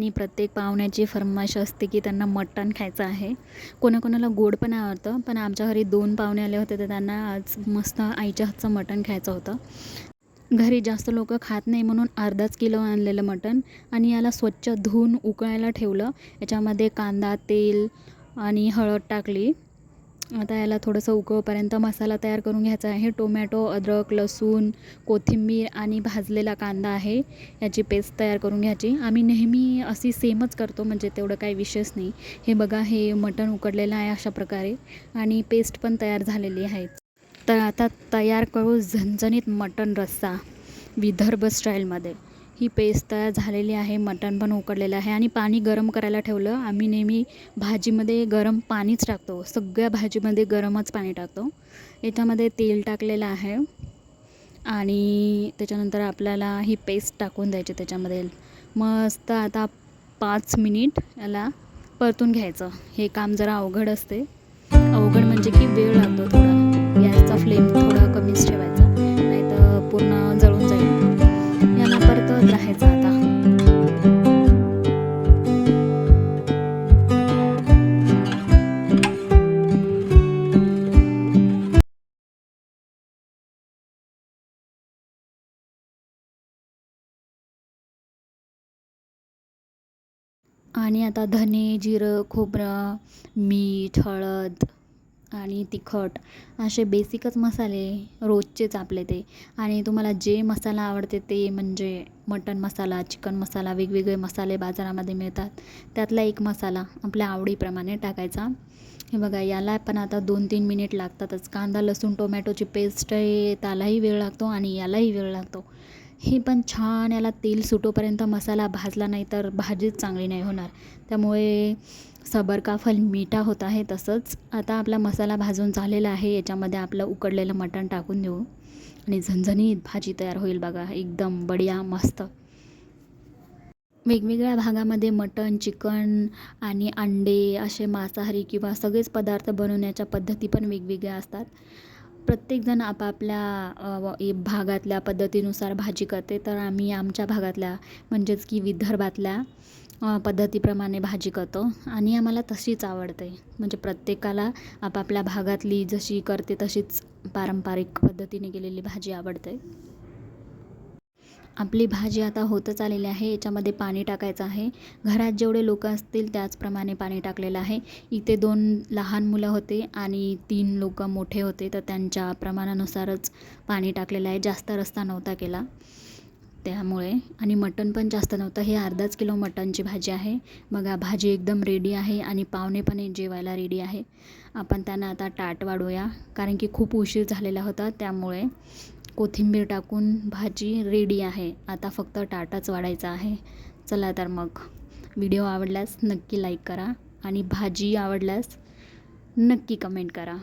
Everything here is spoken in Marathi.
आणि प्रत्येक पाहुण्याची फरमाश असते की त्यांना मटण खायचं आहे. कोणाकोणाला गोड पण आवडतं पण आमच्या घरी दोन पाहुणे आले होते तर त्यांना आज मस्त आईच्या हातचं मटण खायचं होतं. घरी जास्त लोक खात नाही म्हणून अर्धाच किलो आणलेलं मटण आणि याला स्वच्छ धुवून उकळायला ठेवलं. याच्यामध्ये कांदा तेल आणि हळद टाकली. आता याला थोडंसं उकळपर्यंत मसाला तयार करून घ्यायचा आहे. टोमॅटो अद्रक लसूण कोथिंबीर आणि भाजलेला कांदा आहे. याची पेस्ट तयार करून घ्यायची. आम्ही नेहमी अशी सेमच करतो म्हणजे तेवढं काही विशेष नाही. हे बघा हे मटण उकडलेलं आहे अशा प्रकारे. आणि पेस्ट पण तयार झालेली आहे. तर आता तयार करू झणझणीत मटण रस्सा. विदर्भ स्टाईलमध्ये. ही पेस्ट तयार झालेली आहे मटण पण उकडलेलं आहे आणि पाणी गरम करायला ठेवलं. आम्ही नेहमी भाजीमध्ये गरम पाणीच टाकतो. सगळ्या भाजीमध्ये गरमच पाणी टाकतो. याच्यामध्ये तेल टाकलेलं आहे आणि त्याच्यानंतर आपल्याला ही पेस्ट टाकून द्यायची त्याच्यामध्ये. मस्त आता पाच मिनिट याला परतून घ्यायचं. हे काम जरा अवघड असते. अवघड म्हणजे की वेळ लागतो थोडा. गॅसचा फ्लेम थोडा कमीच ठेवायचा. आणि आता धने जिरं खोबरं मीठ हळद आणि तिखट असे बेसिकच मसाले रोजचेच आपले ते. आणि तुम्हाला जे मसाला आवडते ते म्हणजे मटन मसाला चिकन मसाला वेगवेगळे मसाले बाजारामध्ये मिळतात. त्यातला एक मसाला आपल्या आवडीप्रमाणे टाकायचा. हे बघा याला पण आता दोन तीन मिनिट लागतातच. कांदा लसूण टोमॅटोची पेस्ट आहे त्यालाही वेळ लागतो आणि यालाही वेळ लागतो. हे पण छान याला तेल सुटोपर्यंत मसाला भाजला नाही तर भाजीच चांगली नाही होणार. त्यामुळे सबर काफल मिठा होत आहे तसंच. आता आपला मसाला भाजून झालेला आहे. याच्यामध्ये आपलं उकडलेलं मटण टाकून देऊ. आणि झणझणीत भाजी तयार होईल बघा. एकदम बढिया मस्त. वेगवेगळ्या भागामध्ये मटण चिकन आणि अंडे असे मांसाहारी किंवा सगळेच पदार्थ बनवण्याच्या पद्धती पण वेगवेगळ्या असतात. प्रत्येकजण आपापल्या व- भागातल्या पद्धतीनुसार भाजी करते. तर आम्ही आमच्या भागातल्या म्हणजेच की विदर्भातल्या पद्धतीप्रमाणे भाजी करतो. आणि आम्हाला तशीच आवडते. म्हणजे प्रत्येकाला आपापल्या भागातली जशी करते तशीच पारंपरिक पद्धतीने केलेली भाजी आवडते. आपली भाजी आता होतच आलेली आहे याच्यामध्ये पाणी टाकायचं आहे. घरात जेवढे लोक असतील त्याचप्रमाणे पाणी टाकलेलं आहे. इथे दोन लहान मुलं होते आणि तीन लोक मोठे होते तर त्यांच्या प्रमाणानुसारच पाणी टाकलेलं आहे. जास्त रस्ता नव्हता केला त्यामुळे. आणि मटण पण जास्त नव्हतं. हे अर्धाच किलो मटणची भाजी आहे. बघा भाजी एकदम रेडी आहे आणि पाहुणे पण जेवायला रेडी आहे. आपण त्यांना आता ताट वाढूया कारण की खूप उशीर झालेला होता त्यामुळे. कोथिंबीर टाकून भाजी रेडी आहे. आता फक्त टाटाच वाढायचा आहे. चला तर मग. व्हिडिओ आवडल्यास नक्की लाईक करा आणि भाजी आवडल्यास नक्की कमेंट करा.